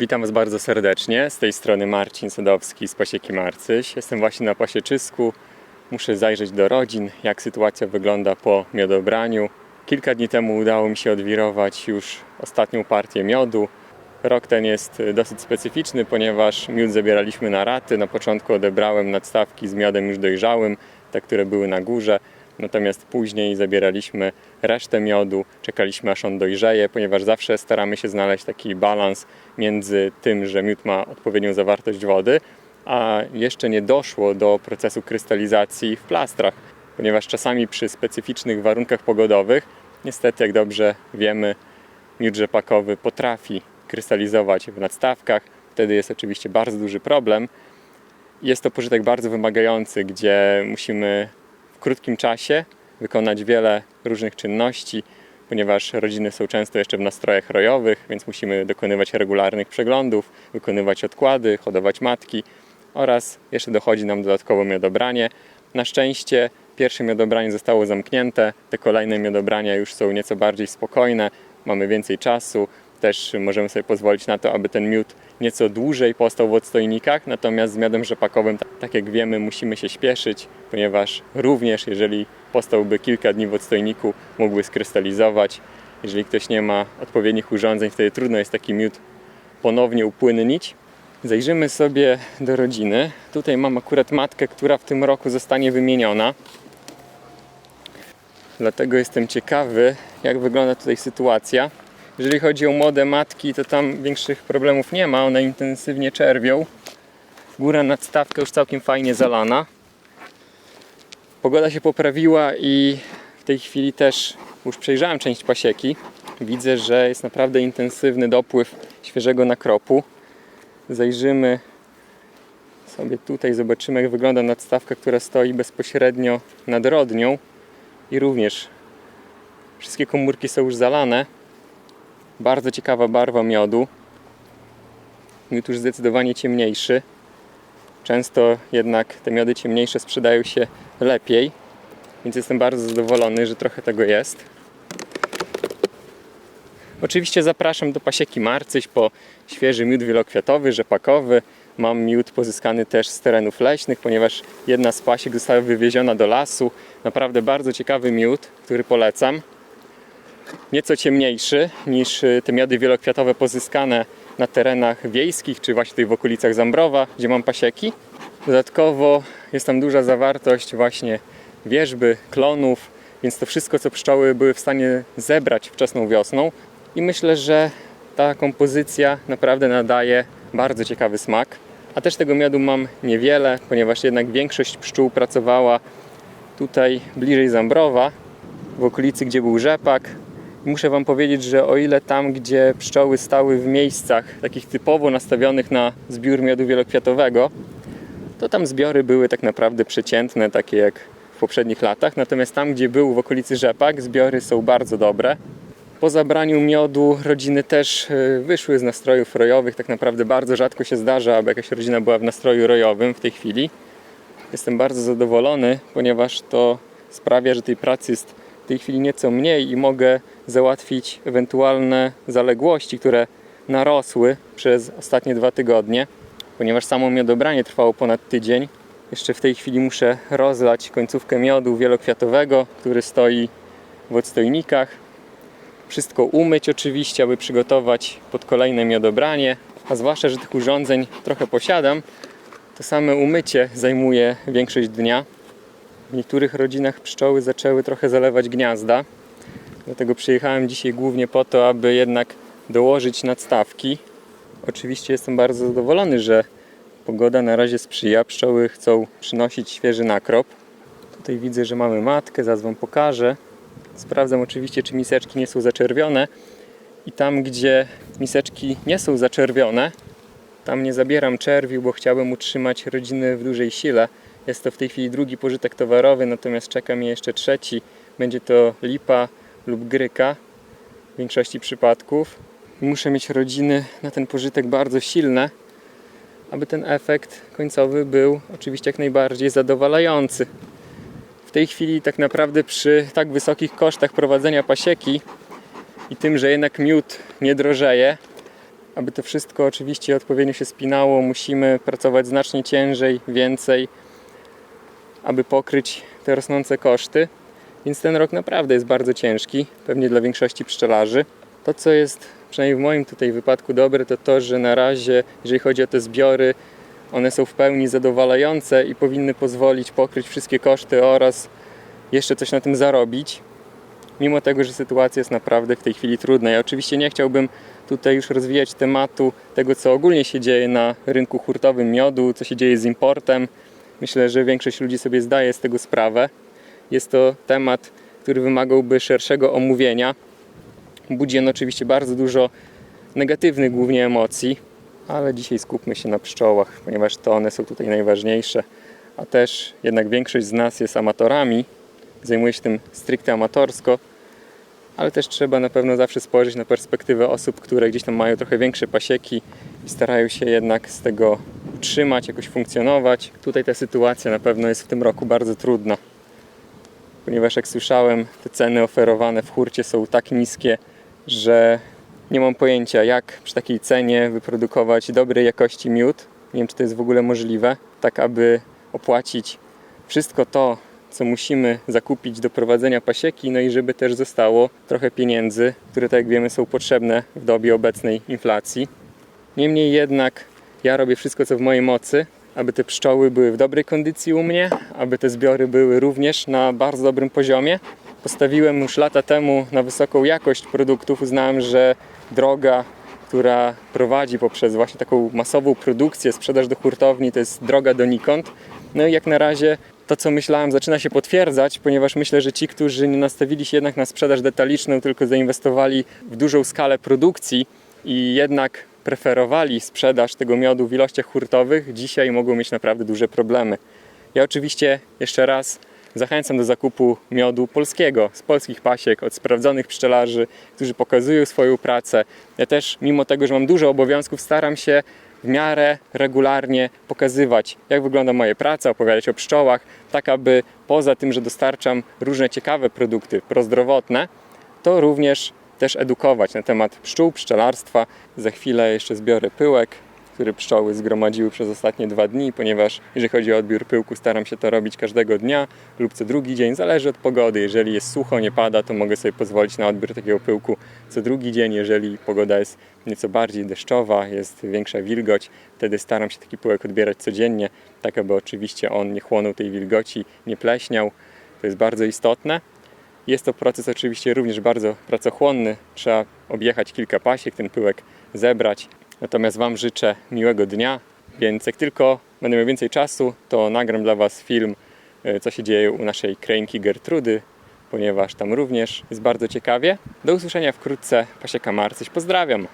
Witam Was bardzo serdecznie. Z tej strony Marcin Sadowski z Pasieki Marcyś. Jestem właśnie na pasieczysku. Muszę zajrzeć do rodzin, jak sytuacja wygląda po miodobraniu. Kilka dni temu udało mi się odwirować już ostatnią partię miodu. Rok ten jest dosyć specyficzny, ponieważ miód zabieraliśmy na raty. Na początku odebrałem nadstawki z miodem już dojrzałym, te, które były na górze. Natomiast później zabieraliśmy resztę miodu, czekaliśmy aż on dojrzeje, ponieważ zawsze staramy się znaleźć taki balans między tym, że miód ma odpowiednią zawartość wody, a jeszcze nie doszło do procesu krystalizacji w plastrach, ponieważ czasami przy specyficznych warunkach pogodowych, niestety jak dobrze wiemy, miód rzepakowy potrafi krystalizować w nadstawkach. Wtedy jest oczywiście bardzo duży problem. Jest to pożytek bardzo wymagający, gdzie musimy krótkim czasie wykonać wiele różnych czynności, ponieważ rodziny są często jeszcze w nastrojach rojowych, więc musimy dokonywać regularnych przeglądów, wykonywać odkłady, hodować matki oraz jeszcze dochodzi nam dodatkowo miodobranie. Na szczęście pierwsze miodobranie zostało zamknięte, te kolejne miodobrania już są nieco bardziej spokojne, mamy więcej czasu, też możemy sobie pozwolić na to, aby ten miód nieco dłużej postał w odstojnikach, natomiast z miodem rzepakowym, tak jak wiemy, musimy się śpieszyć, ponieważ również jeżeli postałby kilka dni w odstojniku, mógłby skrystalizować. Jeżeli ktoś nie ma odpowiednich urządzeń, wtedy trudno jest taki miód ponownie upłynnić. Zajrzymy sobie do rodziny. Tutaj mam akurat matkę, która w tym roku zostanie wymieniona. Dlatego jestem ciekawy, jak wygląda tutaj sytuacja. Jeżeli chodzi o młode matki, to tam większych problemów nie ma. One intensywnie czerwią. Góra nadstawka już całkiem fajnie zalana. Pogoda się poprawiła i w tej chwili też już przejrzałem część pasieki. Widzę, że jest naprawdę intensywny dopływ świeżego nakropu. Zajrzymy sobie tutaj, zobaczymy jak wygląda nadstawka, która stoi bezpośrednio nad rodnią i również wszystkie komórki są już zalane. Bardzo ciekawa barwa miodu. Miód już zdecydowanie ciemniejszy. Często jednak te miody ciemniejsze sprzedają się lepiej, więc jestem bardzo zadowolony, że trochę tego jest. Oczywiście zapraszam do pasieki Marcyś po świeży miód wielokwiatowy, rzepakowy. Mam miód pozyskany też z terenów leśnych, ponieważ jedna z pasiek została wywieziona do lasu. Naprawdę bardzo ciekawy miód, który polecam. Nieco ciemniejszy niż y, te miody wielokwiatowe pozyskane na terenach wiejskich, czy właśnie tutaj w okolicach Zambrowa, gdzie mam pasieki. Dodatkowo jest tam duża zawartość właśnie wierzby, klonów, więc to wszystko, co pszczoły były w stanie zebrać wczesną wiosną. I myślę, że ta kompozycja naprawdę nadaje bardzo ciekawy smak. A też tego miodu mam niewiele, ponieważ jednak większość pszczół pracowała tutaj bliżej Zambrowa, w okolicy, gdzie był rzepak. Muszę Wam powiedzieć, że o ile tam, gdzie pszczoły stały w miejscach takich typowo nastawionych na zbiór miodu wielokwiatowego, to tam zbiory były tak naprawdę przeciętne, takie jak w poprzednich latach. Natomiast tam, gdzie był w okolicy rzepak, zbiory są bardzo dobre. Po zabraniu miodu rodziny też y, wyszły z nastrojów rojowych. Tak naprawdę bardzo rzadko się zdarza, aby jakaś rodzina była w nastroju rojowym w tej chwili. Jestem bardzo zadowolony, ponieważ to sprawia, że tej pracy jest tej chwili nieco mniej i mogę załatwić ewentualne zaległości, które narosły przez ostatnie dwa tygodnie, ponieważ samo miodobranie trwało ponad tydzień. Jeszcze w tej chwili muszę rozlać końcówkę miodu wielokwiatowego, który stoi w odstojnikach. Wszystko umyć oczywiście, aby przygotować pod kolejne miodobranie, a zwłaszcza, że tych urządzeń trochę posiadam, to same umycie zajmuje większość dnia. W niektórych rodzinach pszczoły zaczęły trochę zalewać gniazda, dlatego przyjechałem dzisiaj głównie po to, aby jednak dołożyć nadstawki. Oczywiście jestem bardzo zadowolony, że pogoda na razie sprzyja. Pszczoły chcą przynosić świeży nakrop. Tutaj widzę, że mamy matkę, zaraz Wam pokażę. Sprawdzam oczywiście, czy miseczki nie są zaczerwione. I tam, gdzie miseczki nie są zaczerwione, tam nie zabieram czerwiu, bo chciałbym utrzymać rodziny w dużej sile. Jest to w tej chwili drugi pożytek towarowy, natomiast czeka mnie jeszcze trzeci. Będzie to lipa lub gryka w większości przypadków. Muszę mieć rodziny na ten pożytek bardzo silne, aby ten efekt końcowy był oczywiście jak najbardziej zadowalający. W tej chwili tak naprawdę przy tak wysokich kosztach prowadzenia pasieki i tym, że jednak miód nie drożeje, aby to wszystko oczywiście odpowiednio się spinało, musimy pracować znacznie ciężej, więcej, aby pokryć te rosnące koszty. Więc ten rok naprawdę jest bardzo ciężki, pewnie dla większości pszczelarzy. To, co jest przynajmniej w moim tutaj wypadku dobre, to to, że na razie, jeżeli chodzi o te zbiory, one są w pełni zadowalające i powinny pozwolić pokryć wszystkie koszty oraz jeszcze coś na tym zarobić. Mimo tego, że sytuacja jest naprawdę w tej chwili trudna. Ja oczywiście nie chciałbym tutaj już rozwijać tematu tego, co ogólnie się dzieje na rynku hurtowym miodu, co się dzieje z importem. Myślę, że większość ludzi sobie zdaje z tego sprawę. Jest to temat, który wymagałby szerszego omówienia. Budzi on oczywiście bardzo dużo negatywnych głównie emocji, ale dzisiaj skupmy się na pszczołach, ponieważ to one są tutaj najważniejsze. A też jednak większość z nas jest amatorami, zajmuje się tym stricte amatorsko, ale też trzeba na pewno zawsze spojrzeć na perspektywę osób, które gdzieś tam mają trochę większe pasieki i starają się jednak z tego utrzymać, jakoś funkcjonować. Tutaj ta sytuacja na pewno jest w tym roku bardzo trudna, ponieważ jak słyszałem, te ceny oferowane w hurcie są tak niskie, że nie mam pojęcia, jak przy takiej cenie wyprodukować dobrej jakości miód. Nie wiem, czy to jest w ogóle możliwe, tak aby opłacić wszystko to, co musimy zakupić do prowadzenia pasieki, no i żeby też zostało trochę pieniędzy, które, tak jak wiemy, są potrzebne w dobie obecnej inflacji. Niemniej jednak ja robię wszystko, co w mojej mocy, aby te pszczoły były w dobrej kondycji u mnie, aby te zbiory były również na bardzo dobrym poziomie. Postawiłem już lata temu na wysoką jakość produktów. Uznałem, że droga, która prowadzi poprzez właśnie taką masową produkcję, sprzedaż do hurtowni, to jest droga donikąd. No i jak na razie to, co myślałem, zaczyna się potwierdzać, ponieważ myślę, że ci, którzy nie nastawili się jednak na sprzedaż detaliczną, tylko zainwestowali w dużą skalę produkcji i jednak preferowali sprzedaż tego miodu w ilościach hurtowych, dzisiaj mogą mieć naprawdę duże problemy. Ja oczywiście jeszcze raz zachęcam do zakupu miodu polskiego, z polskich pasiek, od sprawdzonych pszczelarzy, którzy pokazują swoją pracę. Ja też, mimo tego, że mam dużo obowiązków, staram się w miarę regularnie pokazywać, jak wygląda moja praca, opowiadać o pszczołach, tak aby poza tym, że dostarczam różne ciekawe produkty prozdrowotne, to również też edukować na temat pszczół, pszczelarstwa. Za chwilę jeszcze zbiorę pyłek, który pszczoły zgromadziły przez ostatnie dwa dni, ponieważ jeżeli chodzi o odbiór pyłku, staram się to robić każdego dnia lub co drugi dzień, zależy od pogody. Jeżeli jest sucho, nie pada, to mogę sobie pozwolić na odbiór takiego pyłku co drugi dzień. Jeżeli pogoda jest nieco bardziej deszczowa, jest większa wilgoć, wtedy staram się taki pyłek odbierać codziennie, tak aby oczywiście on nie chłonął tej wilgoci, nie pleśniał. To jest bardzo istotne. Jest to proces oczywiście również bardzo pracochłonny. Trzeba objechać kilka pasiek, ten pyłek zebrać. Natomiast Wam życzę miłego dnia, więc jak tylko będę miał więcej czasu, to nagram dla Was film, e, co się dzieje u naszej kręgi Gertrudy, ponieważ tam również jest bardzo ciekawie. Do usłyszenia wkrótce. Pasieka Marcyś, pozdrawiam.